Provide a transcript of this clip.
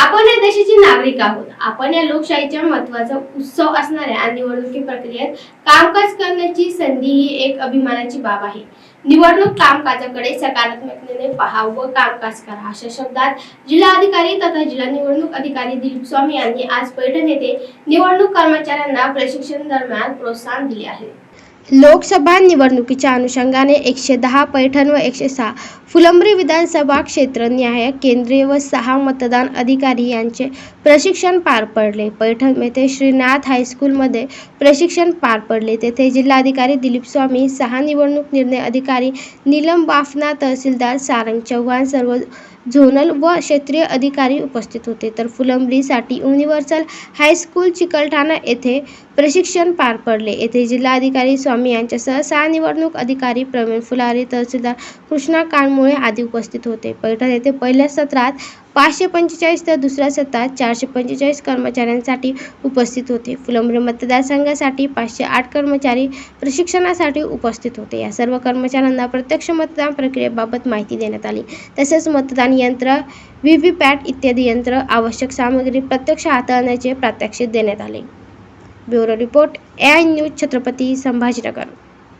आपण या देशाचे नागरिक आहोत. आपण या लोकशाहीच्या महत्त्वाचा उत्सव असणाऱ्या निवडणुकी प्रक्रियेत कामकाज करण्याची संधी ही एक अभिमानाची बाब आहे. निवडणूक कामकाजाकडे सकारात्मकतेने पहा व कामकाज करा अशा शब्दात जिल्हाधिकारी तथा जिल्हा निवडणूक अधिकारी दिलीप स्वामी यांनी आज पैठण येथे निवडणूक कर्मचाऱ्यांना प्रशिक्षण दरम्यान प्रोत्साहन दिले आहे. लोकसभा निवडणुकीच्या अनुषंगाने एकशे दहा पैठण व एकशे सहा फुलंब्री विधानसभा क्षेत्र न्याय केंद्रीय व सहा मतदान अधिकारी यांचे प्रशिक्षण पार पडले. पैठण येथे श्रीनाथ हायस्कूलमध्ये प्रशिक्षण पार पडले. तेथे जिल्हाधिकारी दिलीप स्वामी सहा निवडणूक निर्णय अधिकारी नीलम बाफना तहसीलदार सारंग चव्हाण सर्व झोनल व क्षेत्रीय अधिकारी उपस्थित होते. तर फुलंब्रीसाठी युनिव्हर्सल हायस्कूल चिकलठाणा येथे प्रशिक्षण पार पडले. येथे जिल्हाधिकारी स्वामी यांच्यासह सहा निवडणूक अधिकारी प्रवीण फुलारे तहसीलदार कृष्णा कानमुळे आदी उपस्थित होते. पैठण येथे पहिल्या सत्रात पाचशे पंचेचाळीस तर दुसऱ्या सत्रात चारशे पंचेचाळीस कर्मचाऱ्यांसाठी उपस्थित होते. फुलंब्री मतदारसंघासाठी पाचशे आठ कर्मचारी प्रशिक्षणासाठी उपस्थित होते. या सर्व कर्मचाऱ्यांना प्रत्यक्ष मतदान प्रक्रियेबाबत माहिती देण्यात आली. तसेच मतदान यंत्र व्ही व्ही पॅट इत्यादी यंत्र आवश्यक सामग्री प्रत्यक्ष हाताळण्याचे प्रात्यक्षिक देण्यात आले. Bureau report AI news Chhatrapati Sambhajinagar.